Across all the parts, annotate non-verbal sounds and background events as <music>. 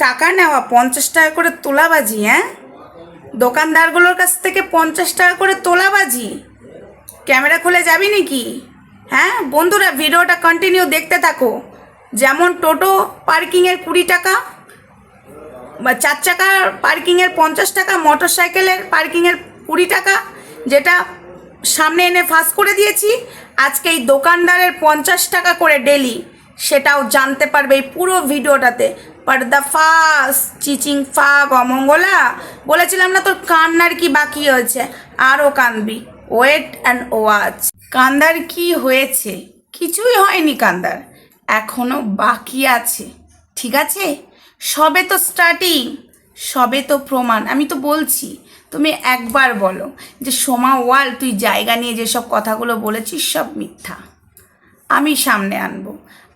টাকা নেওয়া পঞ্চাশ টাকা করে তোলাবাজি হ্যাঁ? দোকানদারগুলোর কাছ থেকে পঞ্চাশ টাকা করে তোলাবাজি। ক্যামেরা খুলে যাবি নাকি? হ্যাঁ? বন্ধুরা, ভিডিওটা কন্টিনিউ দেখতে থাকো। যেমন টোটো পার্কিংয়ের কুড়ি টাকা বা চার চাকার পার্কিংয়ের পঞ্চাশ টাকা মোটর সাইকেলের পার্কিংয়ের কুড়ি টাকা, যেটা সামনে এনে ফাঁস করে দিয়েছি। আজকে এই দোকানদারের পঞ্চাশ টাকা করে ডেলি সেটাও জানতে পারবে এই পুরো ভিডিওটাতে। পর্দা ফাস চিচিং ফাগ অমঙ্গলা, বলেছিলাম না তোর কান্নার কি বাকি হয়েছে আরও কান্দবি ওয়েট অ্যান্ড ওয়াচ কান্দার কি হয়েছে? কিছুই হয়নি কান্দার। এখনও বাকি আছে। ঠিক আছে? সবে তো স্টার্টিং সবে তো প্রমাণ। আমি তো বলছি, তুমি একবার বলো যে সোমা ওয়াল, তুই জায়গা নিয়ে যেসব কথাগুলো বলেছিস, সব মিথ্যা। আমি সামনে আনব।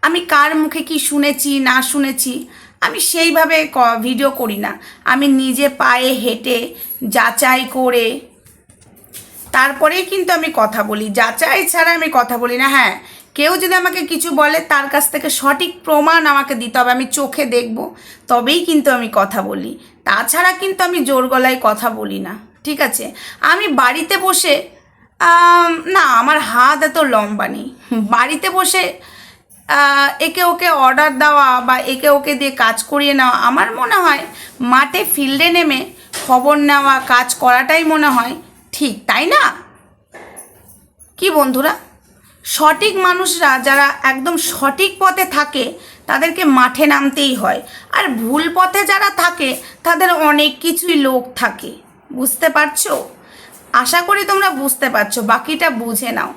আমি কার মুখে কি শুনেছি, না শুনেছি? আমি সেইভাবে ভিডিও করি না। আমি নিজে পায়ে হেঁটে যাচাই করে তারপরেই কিন্তু আমি কথা বলি। যাচাই ছাড়া আমি কথা বলি না হ্যাঁ। কেউ যদি আমাকে কিছু বলে, তার কাছ থেকে সঠিক প্রমাণ আমাকে দিতে হবে, আমি চোখে দেখব, তবেই কিন্তু আমি কথা বলি। তাছাড়া কিন্তু আমি জোর গলায় কথা বলি না, ঠিক আছে? আমি বাড়িতে বসে না, আমার হাত এত লম্বা নেই। বাড়িতে বসে একে ওকে অর্ডার দেওয়া বা একে ওকে দিয়ে কাজ করিয়ে নেওয়া, আমার মনে হয় মাঠে ফিল্ডে নেমে খবর নেওয়া, কাজ করাটাই মনে হয় ঠিক, তাই না? কি বন্ধুরা? সঠিক মানুষরা যারা একদম সঠিক পথে থাকে, তাদেরকে মাঠে নামতেই হয়। আর ভুল পথে যারা থাকে, তাদের অনেক কিছুই লোক থাকে। বুঝতে পারছ? আশা করি তোমরা বুঝতে পারছ, বাকিটা বুঝে নাও।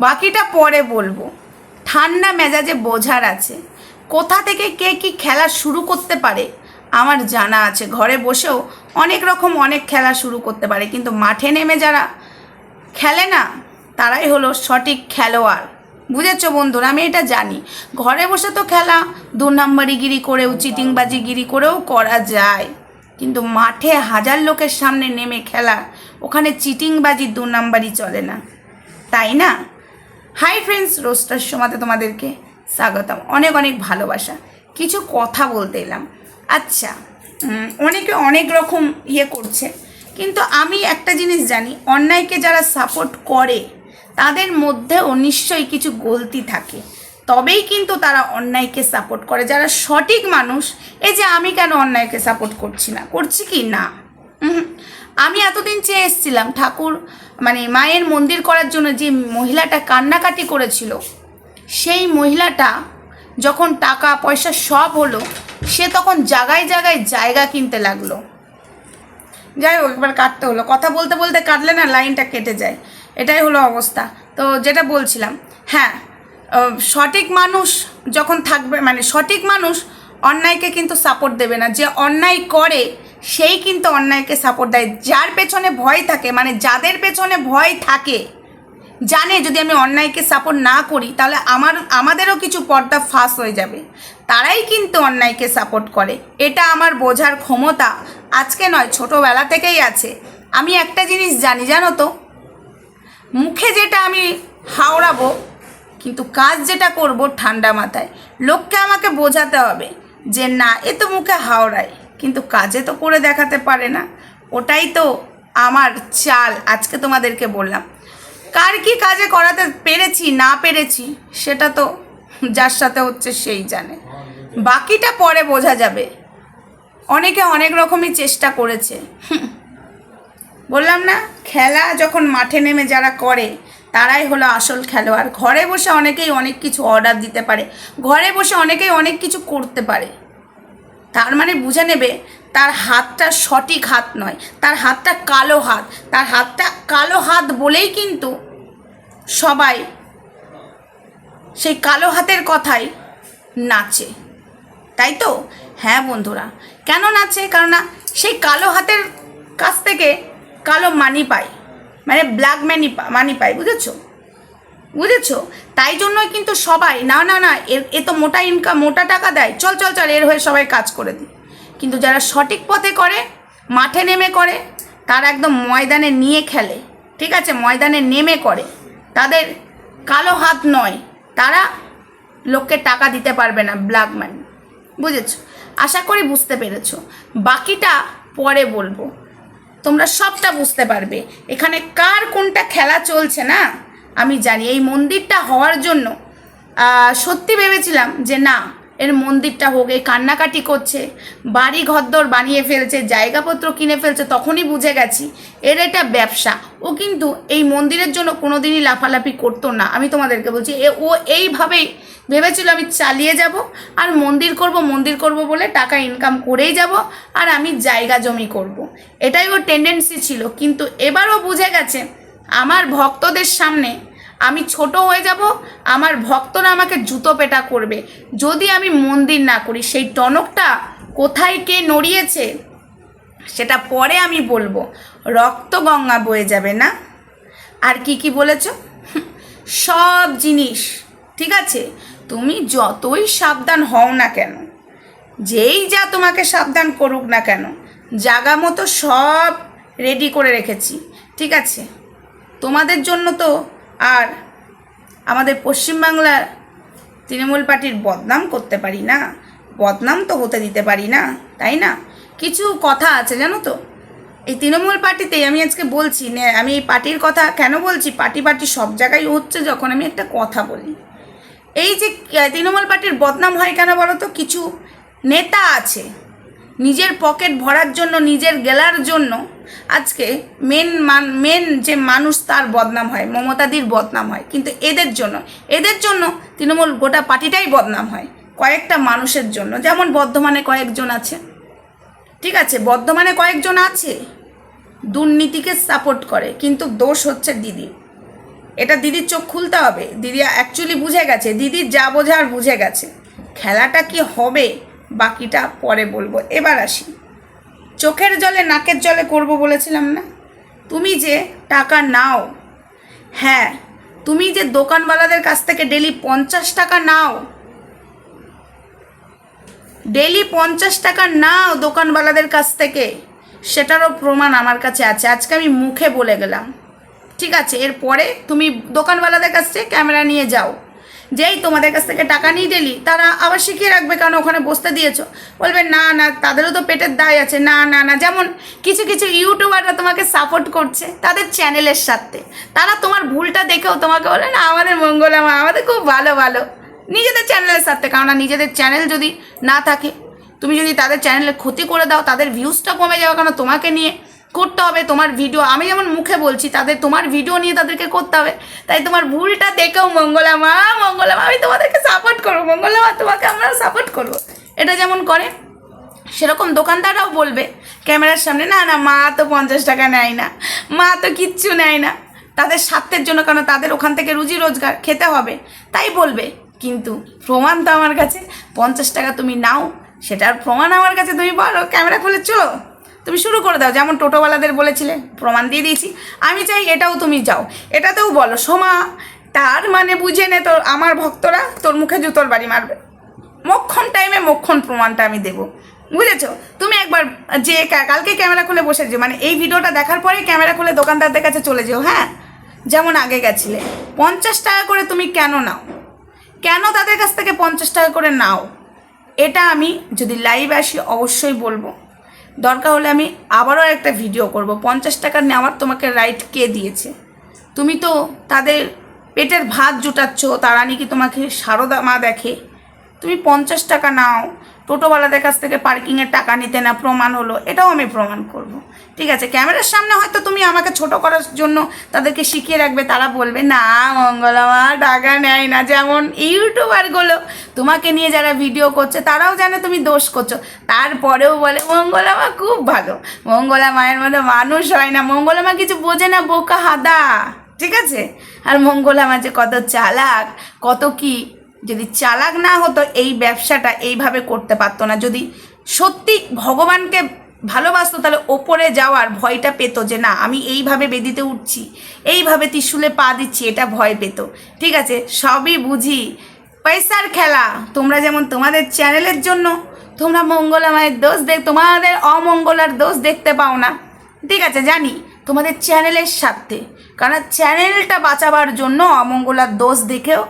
বাকিটা পরে বলব। ঠান্ডা মেজাজে বোঝার আছে। কোথা থেকে কে কি খেলা শুরু করতে পারে? আমার জানা আছে, ঘরে বসেও অনেক রকম অনেক খেলা শুরু করতে পারে, কিন্তু মাঠে নেমে যারা খেলে না, তারাই হলো সঠিক খেলোয়াড়। বুঝেছ বন্ধুরা, আমি এটা জানি। ঘরে বসে তো খেলা দু নম্বরিগিরি করেও চিটিংবাজিগিরি করেও করা যায়। কিন্তু মাঠে হাজার লোকের সামনে নেমে খেলা, ওখানে চিটিংবাজি দু নম্বরই চলে না। তাই না? হাই ফ্রেন্ডস রোস্টার সময়তে তোমাদেরকে স্বাগতম। অনেক অনেক ভালোবাসা। কিছু কথা বলতে এলাম। আচ্ছা অনেকে অনেক রকম ইয়ে করছে। কিন্তু আমি একটা জিনিস জানি, অন্যায়কে যারা সাপোর্ট করে, তাদের মধ্যেও নিশ্চয়ই কিছু গলতি থাকে। তবেই কিন্তু তারা অন্যায়কে সাপোর্ট করে। যারা সঠিক মানুষ, এই যে আমি কেন অন্যায়কে সাপোর্ট করছি না? করছি কি? না। আমি এতদিন চেয়ে এসেছিলাম ঠাকুর মানে মায়ের মন্দির করার জন্য যে মহিলাটা কান্নাকাটি করেছিল, সেই মহিলাটা যখন টাকা, পয়সা সব হলো, সে তখন জায়গায় জায়গায় জায়গা কিনতে লাগল। যাই হোক একবার কাটতে হলো। কথা বলতে বলতে কাটলে না লাইনটা কেটে যায়। এটাই হলো অবস্থা। তো যেটা বলছিলাম হ্যাঁ সঠিক মানুষ যখন থাকবে মানে সঠিক মানুষ অন্যায়কে কিন্তু সাপোর্ট দেবে না। যে অন্যায় করে সেই কিন্তু অন্যায়কে সাপোর্ট দেয়। যার পেছনে ভয় থাকে মানে যাদের পেছনে ভয় থাকে, জানে যদি আমি অন্যায়কে সাপোর্ট না করি, তাহলে আমার, আমাদেরও কিছু পর্দা ফাঁস হয়ে যাবে। তারাই কিন্তু অন্যায়কে সাপোর্ট করে। এটা আমার বোঝার ক্ষমতা আজকে নয়, ছোটোবেলা থেকেই আছে। আমি একটা জিনিস জানি, জানো তো? মুখে যেটা আমি হাওড়াবো, কিন্তু কাজ যেটা করব ঠান্ডা মাথায়। লোককে আমাকে বোঝাতে হবে যে, না, এ তো মুখে হাওড়ায়। কিন্তু কাজে তো করে দেখাতে পারে না। ওটাই তো আমার চাল, আজকে তোমাদেরকে বললাম। কার কি কাজে করাতে পেরেছি, না পেরেছি, সেটা তো যার সাথে হচ্ছে সেই জানে। বাকিটা পরে বোঝা যাবে। অনেকে অনেক রকমই চেষ্টা করেছে। বললাম না, খেলা যখন মাঠে নেমে যারা করে, তারাই হলো আসল খেলোয়াড়। ঘরে বসে অনেকেই অনেক কিছু অর্ডার দিতে পারে। ঘরে বসে অনেকেই অনেক কিছু করতে পারে। তার মানে বুঝে নেবে, তার হাতটা সঠিক হাত নয়, তার হাতটা কালো হাত, তার হাতটা কালো হাত বলেই কিন্তু সবাই সেই কালো হাতের কথাই নাচে। তাই তো? হ্যাঁ বন্ধুরা, কেন নাচে? কারণ না সেই কালো হাতের কাছ থেকে কালো মানি পায় মানে ব্ল্যাক মানি মানি পায়, বুঝেছ? বুঝেছ? তাই জন্যই কিন্তু সবাই, না না না এর এ তো মোটা ইনকাম মোটা টাকা দেয়। চল চল চল, এর হয়ে সবাই কাজ করে দিই। কিন্তু যারা সঠিক পথে করে, মাঠে নেমে করে, তারা একদম ময়দানে নিয়ে খেলে। ঠিক আছে? ময়দানে নেমে করে। তাদের কালো হাত নয়। তারা লোককে টাকা দিতে পারবে না ব্ল্যাক মানি বুঝেছ? আশা করি বুঝতে পেরেছ। বাকিটা পরে বলব। তোমরা সবটা বুঝতে পারবে। এখানে কার কোনটা খেলা চলছে না? আমি জানি। এই মন্দিরটা হওয়ার জন্য সত্যি ভেবেছিলাম যে না, এর মন্দিরটা হোক, এই কান্নাকাটি করছে বাড়ি ঘরদোর বানিয়ে ফেলছে, জায়গাপত্র কিনে ফেলছে, তখনই বুঝে গেছি এর এটা ব্যবসা। ও কিন্তু এই মন্দিরের জন্য কোনোদিনই লাফালাফি করতো না। আমি তোমাদেরকে বলছি, এ, ও এইভাবেই ভেবেছিল আমি চালিয়ে যাব আর মন্দির করব মন্দির করব বলে টাকা ইনকাম করেই যাব আর আমি জায়গা জমি করব। এটাই ওর টেন্ডেন্সি ছিল। কিন্তু এবারও বুঝে গেছে আমার ভক্তদের সামনে আমি ছোট হয়ে যাব, আমার ভক্তরা আমাকে জুতো পেটা করবে। যদি আমি মন্দির না করি, সেই টনকটা কোথায় কে নড়িয়েছে, সেটা পরে আমি বলব। রক্ত গঙ্গা বয়ে যাবে না? আর কি কি বলেছ? <laughs> সব জিনিস, ঠিক আছে? তুমি যতই সাবধান হও না কেন, যেই যা তোমাকে সাবধান করুক না কেন, জাগা মতো সব রেডি করে রেখেছি, ঠিক আছে? তোমাদের জন্য তো আর আমাদের পশ্চিমবাংলার তৃণমূল পার্টির বদনাম করতে পারি না। বদনাম তো হতে দিতে পারি না, তাই না? কিছু কথা আছে, জানো তো? এই তৃণমূল পার্টিতে আমি আজকে বলছি আমি এই পার্টির কথা কেন বলছি? পার্টি পার্টি সব জায়গায় হচ্ছে যখন আমি একটা কথা বলি। এই যে তৃণমূল পার্টির বদনাম হয় কেন বলো তো? কিছু নেতা আছে, নিজের পকেট ভরার জন্য, নিজের গেলার জন্য আজকে মেন মান মেন যে মানুষ তার বদনাম হয়, মমতাদির বদনাম হয়, কিন্তু এদের জন্য এদের জন্য তৃণমূল গোটা পার্টিটাই বদনাম হয়, কয়েকটা মানুষের জন্য। যেমন বর্ধমানে কয়েকজন আছে। ঠিক আছে, বর্ধমানে কয়েকজন আছে, দুর্নীতিকে সাপোর্ট করে, কিন্তু দোষ হচ্ছে দিদি এটা দিদির চোখ খুলতে হবে। দিদি অ্যাকচুয়ালি বুঝে গেছে দিদির যা বোঝার বুঝে গেছে। খেলাটা কি হবে? বাকিটা পরে বলব। এবার আসি। চোখের জলে, নাকের জলে করব বলেছিলাম না? তুমি যে টাকা নাও হ্যাঁ তুমি যে দোকানওয়ালাদের কাছ থেকে ডেলি পঞ্চাশ টাকা নাও, ডেলি পঞ্চাশ টাকা নাও দোকানওয়ালাদের কাছ থেকে, সেটারও প্রমাণ আমার কাছে আছে। আজকে আমি মুখে বলে গেলাম। ঠিক আছে, এরপরে তুমি দোকানওয়ালাদের কাছ থেকে ক্যামেরা নিয়ে যাও। যেই তোমাদের কাছ থেকে টাকা নিয়ে ডেলি তারা আবার শিখিয়ে রাখবে কারণ ওখানে বসতে দিয়েছ। বলবে, না না, তাদেরও তো পেটের দায় আছে। না না না। যেমন কিছু কিছু ইউটিউবাররা তোমাকে সাপোর্ট করছে তাদের চ্যানেলের সাথে। তারা তোমার ভুলটা দেখেও তোমাকে বলে, না, আমাদের মঙ্গলামা আমাদের খুব ভালো ভালো। নিজেদের চ্যানেলের সাথে, কারণ নিজেদের চ্যানেল যদি না থাকে, তুমি যদি তাদের চ্যানেলে ক্ষতি করে দাও, তাদের ভিউজটা কমে যাবে কেন তোমাকে নিয়ে? করতে হবে তোমার ভিডিও আমি যেমন মুখে বলছি, তাদের তোমার ভিডিও নিয়ে তাদেরকে করতে হবে। তাই তোমার ভুলটা দেখেও মঙ্গলা মা মঙ্গলা মা, আমি তোমাদেরকে সাপোর্ট করব। মঙ্গলা মা, তোমাকে আমরা সাপোর্ট করব। এটা যেমন করে, সেরকম দোকানদাররাও বলবে, ক্যামেরার সামনে, না না, মা তো পঞ্চাশ টাকা নেয় না, মা তো কিচ্ছু নেয় না। তাদের স্বার্থের জন্য, কারণ তাদের ওখান থেকে রুজি রোজগার খেতে হবে, তাই বলবে। কিন্তু প্রমাণ তো আমার কাছে, পঞ্চাশ টাকা তুমি নাও, সেটার প্রমাণ আমার কাছে তুমি বলো ক্যামেরা খুলে চলো। তুমি শুরু করে দাও, যেমন টোটোওয়ালাদের বলেছিলে, প্রমাণ দিয়ে দিয়েছি। আমি চাই এটাও তুমি যাও। এটাতেও বলো, সোমা, তার মানে বুঝে নে তোর, আমার ভক্তরা তোর মুখে জুতোর বাড়ি মারবে। মক্ষণ টাইমে মক্ষণ প্রমাণটা আমি দেবো। বুঝেছ? তুমি একবার যে কালকে ক্যামেরা খুলে বসে যে মানে এই ভিডিওটা দেখার পরে ক্যামেরা খুলে দোকানদারদের কাছে চলে যেও হ্যাঁ? যেমন আগে গেছিলে। পঞ্চাশ টাকা করে তুমি কেন নাও? কেন তাদের কাছ থেকে পঞ্চাশ টাকা করে নাও? এটা আমি যদি লাইভ আসি, অবশ্যই বলব। দরকার হলে আমি আবারও একটা ভিডিও করব। পঞ্চাশ টাকা নেওয়ার তোমাকে রাইট কে দিয়েছে? তুমি তো তাদের পেটের ভাত জুটাচ্ছ তারা নাকি তোমাকে সারদা মা দেখে? তুমি পঞ্চাশ টাকা নাও টোটোওয়ালাদের কাছ থেকে পার্কিংয়ের টাকা নিতে না, প্রমাণ হলো, এটাও আমি প্রমাণ করব। ঠিক আছে, ক্যামেরার সামনে হয়তো তুমি আমাকে ছোট করার জন্য তাদেরকে শিখিয়ে রাখবে, তারা বলবে, না মঙ্গলামা টাকা নেয় না। যেমন ইউটিউবারগুলো, তোমাকে নিয়ে যারা ভিডিও করছে, তারাও জানে তুমি দোষ করছ। তারপরেও বলে মঙ্গলামা খুব ভালো। মঙ্গলা মায়ের মতো মানুষ হয় না। মঙ্গলামা কিছু বোঝে না, বোকা হাদা। ঠিক আছে? আর মঙ্গলা যে কত চালাক, কত কি যদি চালাক না হতো, এই ব্যবসাটা এইভাবে করতে পারতো না। যদি সত্যি ভগবানকে ভালোবাসতো, তাহলে ওপরে যাওয়ার ভয়টা পেতো যে, না, আমি এইভাবে বেদিতে উঠছি, এইভাবে ত্রিশুলে পা দিচ্ছি, এটা ভয় পেত। ঠিক আছে? সবই বুঝি। পয়সার খেলা। তোমরা যেমন তোমাদের চ্যানেলের জন্য তোমরা মঙ্গলা মায়ের দোষ দেখ তোমাদের অমঙ্গলার দোষ দেখতে পাও না। ঠিক আছে, জানি। তোমাদের চ্যানেলের স্বার্থে। কারণ চ্যানেলটা বাঁচাবার জন্য অমঙ্গলার দোষ দেখেও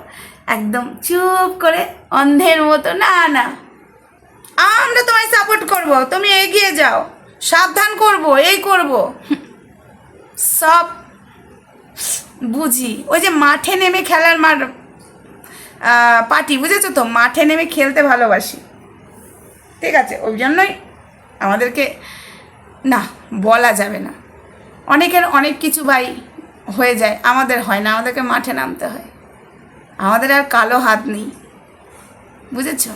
একদম চুপ করে অন্ধের মতো। না না। আমরা তোমায় সাপোর্ট করব। তুমি এগিয়ে যাও। সাবধান করব, এই করব। সব বুঝি। ওই যে মাঠে নেমে খেলার মার পার্টি, বুঝেছ তো? মাঠে নেমে খেলতে ভালোবাসি। ঠিক আছে, ওই জন্যই আমাদেরকে, না, বলা যাবে না। অনেকের অনেক কিছু ভাই হয়ে যায়, আমাদের হয় না। আমাদেরকে মাঠে নামতে হয়। আমাদের আর কালো হাত নেই। বুঝেছ?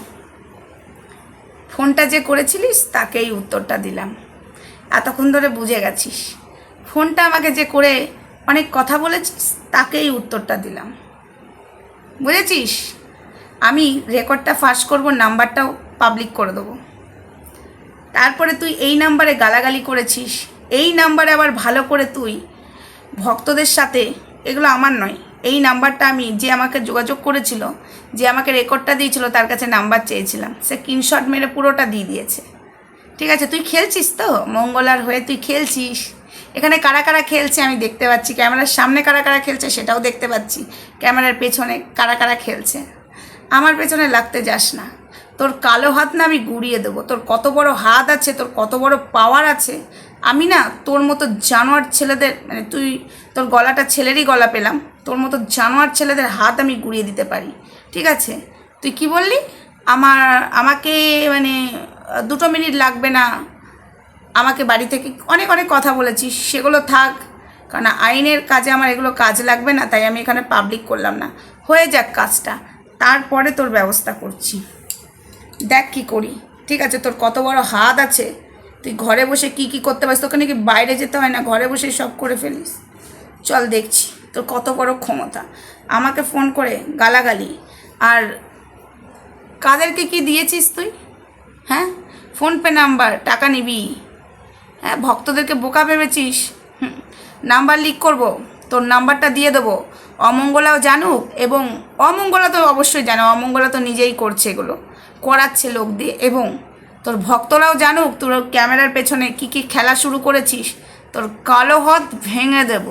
ফোনটা যে করেছিলিস, তাকেই উত্তরটা দিলাম। এতক্ষণ ধরে বুঝে গেছিস। ফোনটা আমাকে যে করে অনেক কথা বলেছিস, তাকেই উত্তরটা দিলাম। বুঝেছিস? আমি রেকর্ডটা ফাঁস করব, নাম্বারটাও পাবলিক করে দেবো। তারপরে তুই এই নাম্বারে গালাগালি করেছিস, এই নাম্বারে আবার ভালো করে তুই ভক্তদের সাথে, এগুলো আমার নয় এই নাম্বারটা আমি যে আমাকে যোগাযোগ করেছিল, যে আমাকে রেকর্ডটা দিয়েছিল, তার কাছে নাম্বার চেয়েছিলাম। সে স্ক্রিনশট মেরে পুরোটা দিয়ে দিয়েছে। ঠিক আছে, তুই খেলছিস তো? মঙ্গলার হয়ে তুই খেলছিস। এখানে কারা কারা খেলছে আমি দেখতে পাচ্ছি। ক্যামেরার সামনে কারা কারা খেলছে সেটাও দেখতে পাচ্ছি। ক্যামেরার পেছনে কারা কারা খেলছে। আমার পেছনে লাগতে যাস না। তোর কালো হাত না আমি গুড়িয়ে দেবো। তোর কত বড় হাত আছে, তোর কত বড় পাওয়ার আছে। আমি না তোর মতো জানোয়ার ছেলেদের মানে তুই, তোর গলাটা ছেলেরই গলা পেলাম। তোর মতো জানোয়ার ছেলেদের হাত আমি গুড়িয়ে দিতে পারি। ঠিক আছে? তুই কি বললি? আমার, আমাকে মানে দুটো মিনিট লাগবে না। আমাকে বাড়ি থেকে অনেক অনেক কথা বলেছিস। সেগুলো থাক। কারণ আইনের কাজে আমার এগুলো কাজ লাগবে না, তাই আমি এখানে পাবলিক করলাম না। হয়ে যাক কাজটা। তারপরে তোর ব্যবস্থা করছি। দেখ কি করি। ঠিক আছে, তোর কত বড় হাত আছে। তুই ঘরে বসে কি কি করতে পারিস? তোকে নাকি বাইরে যেতে হয় না। ঘরে বসেই সব করে ফেলিস। চল দেখছি। তোর কত বড় ক্ষমতা? আমাকে ফোন করে গালাগালি। আর কাদেরকে কি দিয়েছিস তুই? হ্যাঁ? ফোনপে নাম্বার টাকা নিবি। হ্যাঁ ভক্তদেরকে বোকা ভেবেছিস? নাম্বার লিক করব। তোর নাম্বারটা দিয়ে দেবো। অমঙ্গলাও জানুক এবং অমঙ্গলা তো অবশ্যই জানে, অমঙ্গলা তো নিজেই করছে এগুলো, করাচ্ছে লোক দিয়ে। এবং তোর ভক্তরাও জানুক, তোর ক্যামেরার পেছনে কি কি খেলা শুরু করেছিস, তোর কালো হাত ভেঙে দেব।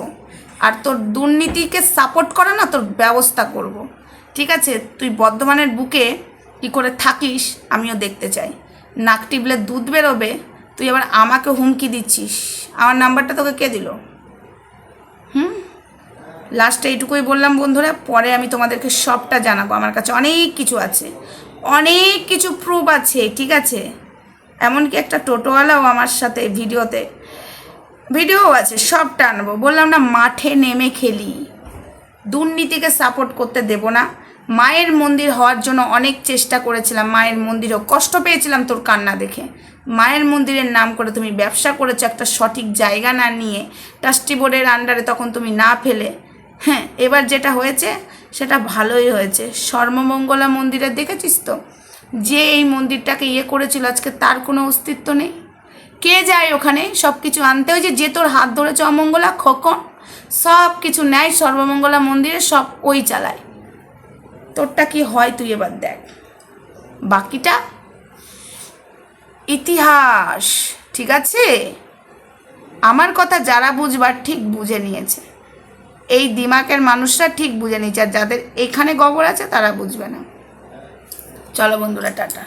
আর তোর দুর্নীতিকে সাপোর্ট করে না, তোর ব্যবস্থা করব। ঠিক আছে? তুই বর্ধমানের বুকে কী করে থাকিস, আমিও দেখতে চাই। নাক টিপলে দুধ বেরোবে, তুই আবার আমাকে হুমকি দিচ্ছিস। আমার নাম্বারটা তোকে কে দিল? হুম? লাস্টে এইটুকুই বললাম বন্ধুরা, পরে আমি তোমাদেরকে সবটা জানাব। আমার কাছে অনেক কিছু আছে। অনেক কিছু প্রুফ আছে, ঠিক আছে? এমনকি একটা টোটোওয়ালাও আমার সাথে ভিডিওতে ভিডিও আছে, সবটা আনব। বললাম না, মাঠে নেমে খেলি। দুর্নীতিকে সাপোর্ট করতে দেব না। মায়ের মন্দির হওয়ার জন্য অনেক চেষ্টা করেছিলাম মায়ের মন্দিরও। কষ্ট পেয়েছিলাম তোর কান্না দেখে। মায়ের মন্দিরের নাম করে তুমি ব্যবসা করেছ একটা সঠিক জায়গা না নিয়ে। ট্রাস্টি বোর্ডের আন্ডারে তখন তুমি না ফেলে। হ্যাঁ এবার যেটা হয়েছে, সেটা ভালোই হয়েছে। সর্বমঙ্গলা মন্দিরে দেখেছিস তো? যে এই মন্দিরটাকে ইয়ে করেছিল আজকে তার কোনো অস্তিত্ব নেই? কে যায় ওখানে? সব কিছু আনতে। ওই যে তোর হাত ধরেছে অমঙ্গলা, খোকন সব কিছু নেয় সর্বমঙ্গলা মন্দিরে, সব ওই চালায়। তোরটা কি হয় তুই এবার দেখ। বাকিটা ইতিহাস, ঠিক আছে? আমার কথা যারা বুঝবার ঠিক বুঝে নিয়েছে। এই দিমাকের মানুষরা ঠিক বুঝে নিয়েছে, আর যাদের এখানে গবর আছে তারা বুঝবে না। চলো বন্ধুরা, টাটা।